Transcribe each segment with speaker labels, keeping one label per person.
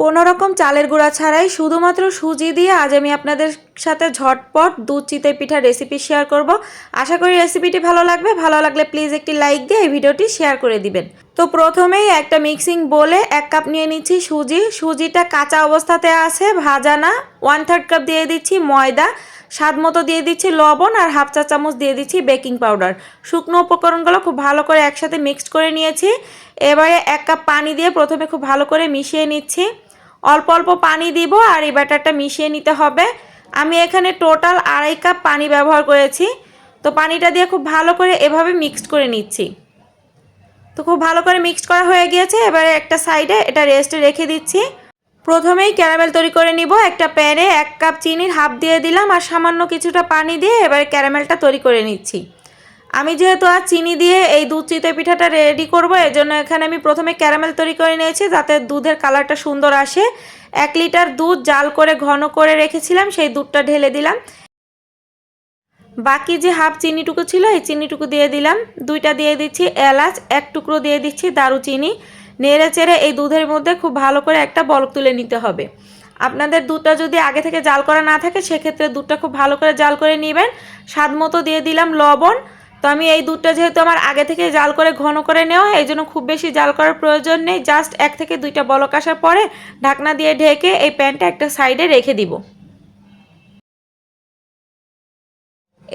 Speaker 1: কোনো রকম চালের গুঁড়া ছাড়াই শুধুমাত্র সুজি দিয়ে আজ আমি আপনাদের সাথে ঝটপট দুধ চিতই পিঠার রেসিপি শেয়ার করব। আশা করি রেসিপিটি ভালো লাগবে। ভালো লাগলে প্লিজ একটি লাইক দিয়ে এই ভিডিওটি শেয়ার করে দিবেন। তো প্রথমেই একটা মিক্সিং বলে এক কাপ নিয়ে নিচ্ছি সুজি। সুজিটা কাঁচা অবস্থাতে আছে, ভাজা না। ওয়ান থার্ড কাপ দিয়ে দিচ্ছি ময়দা। স্বাদ মতো দিয়ে দিচ্ছি লবণ আর হাফ চা চামচ দিয়ে দিচ্ছি বেকিং পাউডার শুকনো উপকরণগুলো খুব ভালো করে একসাথে মিক্সড করে নিয়েছি। এবারে এক কাপ পানি দিয়ে প্রথমে খুব ভালো করে মিশিয়ে নিচ্ছি। অল্প অল্প পানি দিব আর এই ব্যাটারটা মিশিয়ে নিতে হবে। আমি এখানে টোটাল আড়াই কাপ পানি ব্যবহার করেছি। তো পানিটা দিয়ে খুব ভালো করে এভাবে মিক্সড করে নিচ্ছি। তো খুব ভালো করে মিক্সড করা হয়ে গিয়েছে। এবারে একটা সাইডে এটা রেস্টে রেখে দিচ্ছি। প্রথমেই ক্যারামেল তৈরি করে নিব। একটা প্যানে এক কাপ চিনির হাফ দিয়ে দিলাম আর সামান্য কিছুটা পানি দিয়ে এবারে ক্যারামেলটা তৈরি করে নিচ্ছি। আমি যেহেতু আর চিনি দিয়ে এই দুধ চিতই পিঠাটা রেডি করব, এজন্য এখানে আমি প্রথমে ক্যারামেল তৈরি করে নিয়েছি, যাতে দুধের কালারটা সুন্দর আসে। এক লিটার দুধ জাল করে ঘন করে রেখেছিলাম, সেই দুধটা ঢেলে দিলাম। বাকি যে হাফ চিনিটুকু ছিল, এই চিনিটুকু দিয়ে দিলাম। দুইটা দিয়ে দিচ্ছি এলাচ, এক টুকরো দিয়ে দিচ্ছি দারুচিনি। নেড়ে চেড়ে এই দুধের মধ্যে খুব ভালো করে একটা বলক তুলে নিতে হবে। আপনাদের দুধটা যদি আগে থেকে জাল করা না থাকে, সেক্ষেত্রে দুধটা খুব ভালো করে জাল করে নেবেন। স্বাদ মতো দিয়ে দিলাম লবণ। তো আমি এই দুধটা যেহেতু আমার আগে থেকে জাল করে ঘন করে নেওয়া, এই জন্য খুব বেশি জাল করার প্রয়োজন নেই। জাস্ট এক থেকে দুইটা বলক আসার পরে ঢাকনা দিয়ে ঢেকে এই প্যানটা একটা সাইডে রেখে দিব।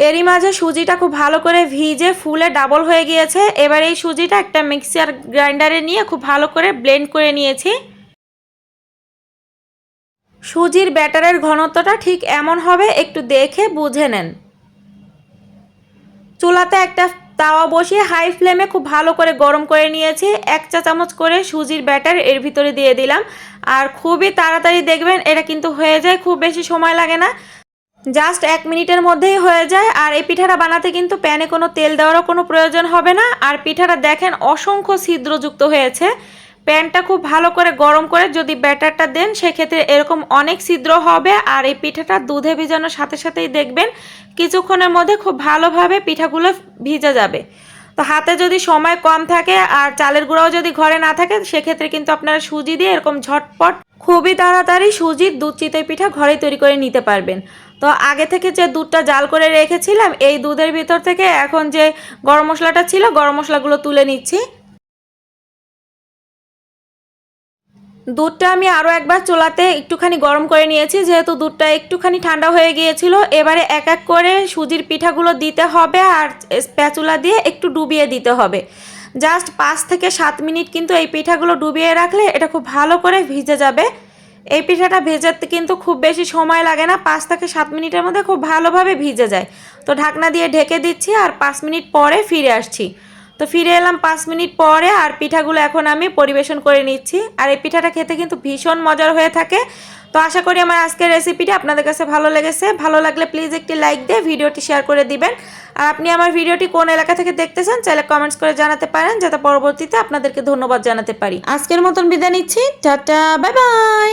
Speaker 1: এরই মাঝে সুজিটা খুব ভালো করে ভিজে ফুলে ডাবল হয়ে গিয়েছে। এবার এই সুজিটা একটা মিক্সার গ্রাইন্ডারে নিয়ে খুব ভালো করে ব্লেন্ড করে নিয়েছি। সুজির ব্যাটারের ঘনত্বটা ঠিক এমন হবে, একটু দেখে বুঝে নেন। চুলাতে একটা তাওয়া বসিয়ে হাই ফ্লেমে খুব ভালো করে গরম করে নিয়েছি। এক চা চামচ করে সুজির ব্যাটার এর ভিতরে দিয়ে দিলাম। আর খুবই তাড়াতাড়ি দেখবেন, এটা কিন্তু হয়ে যায়, খুব বেশি সময় লাগে না। জাস্ট এক মিনিটের মধ্যেই হয়ে যায়। আর এই পিঠাটা বানাতে কিন্তু প্যানে কোনো তেল দেওয়ারও কোনো প্রয়োজন হবে না। আর পিঠাটা দেখেন অসংখ্য ছিদ্রযুক্ত হয়েছে। প্যানটা খুব ভালো করে গরম করে যদি ব্যাটারটা দেন, সেক্ষেত্রে এরকম অনেক ছিদ্র হবে আর এই পিঠাটা দুধে ভিজানোর সাথে সাথেই দেখবেন কিছুক্ষণের মধ্যে খুব ভালোভাবে পিঠাগুলো ভিজে যাবে। তো হাতে যদি সময় কম থাকে আর চালের গুঁড়াও যদি ঘরে না থাকে, সেক্ষেত্রে কিন্তু আপনারা সুজি দিয়ে এরকম ঝটপট খুবই তাড়াতাড়ি সুজির দুধ চিতই পিঠা ঘরে তৈরি করে নিতে পারবেন। তো আগে থেকে যে দুধটা জাল করে রেখেছিলাম, এই দুধের ভিতর থেকে এখন যে গরম মশলাটা ছিল, গরম মশলাগুলো তুলে নিচ্ছি। দুধটা আমি আরও একবার চোলাতে একটুখানি গরম করে নিয়েছি, যেহেতু দুধটা একটুখানি ঠান্ডা হয়ে গিয়েছিল। এবারে এক এক করে সুজির পিঠাগুলো দিতে হবে আর স্প্যাচুলা দিয়ে একটু ডুবিয়ে দিতে হবে। জাস্ট পাঁচ থেকে সাত মিনিট কিন্তু এই পিঠাগুলো ডুবিয়ে রাখলে এটা খুব ভালো করে ভিজে যাবে। এই পিঠাটা ভেজাতে কিন্তু খুব বেশি সময় লাগে না, পাঁচ থেকে সাত মিনিটের মধ্যে খুব ভালোভাবে ভিজে যায়। তো ঢাকনা দিয়ে ঢেকে দিচ্ছি আর পাঁচ মিনিট পরে ফিরে আসছি। তো ফিরে এলাম পাঁচ মিনিট পরে আর পিঠাগুলো এখন আমি পরিবেশন করে নিচ্ছি। আর এই পিঠাটা খেতে কিন্তু ভীষণ মজার হয়ে থাকে। তো আশা করি আমার আজকের রেসিপিটি আপনাদের কাছে ভালো লেগেছে। ভালো লাগলে প্লিজ একটি লাইক দিয়ে ভিডিওটি শেয়ার করে দিবেন। আর আপনি আমার ভিডিওটি কোন এলাকা থেকে দেখতেছেন, চাইলে কমেন্টস করে জানাতে পারেন, যাতে পরবর্তীতে আপনাদেরকে ধন্যবাদ জানাতে পারি। আজকের মতন বিদায় নিচ্ছি। Tata bye bye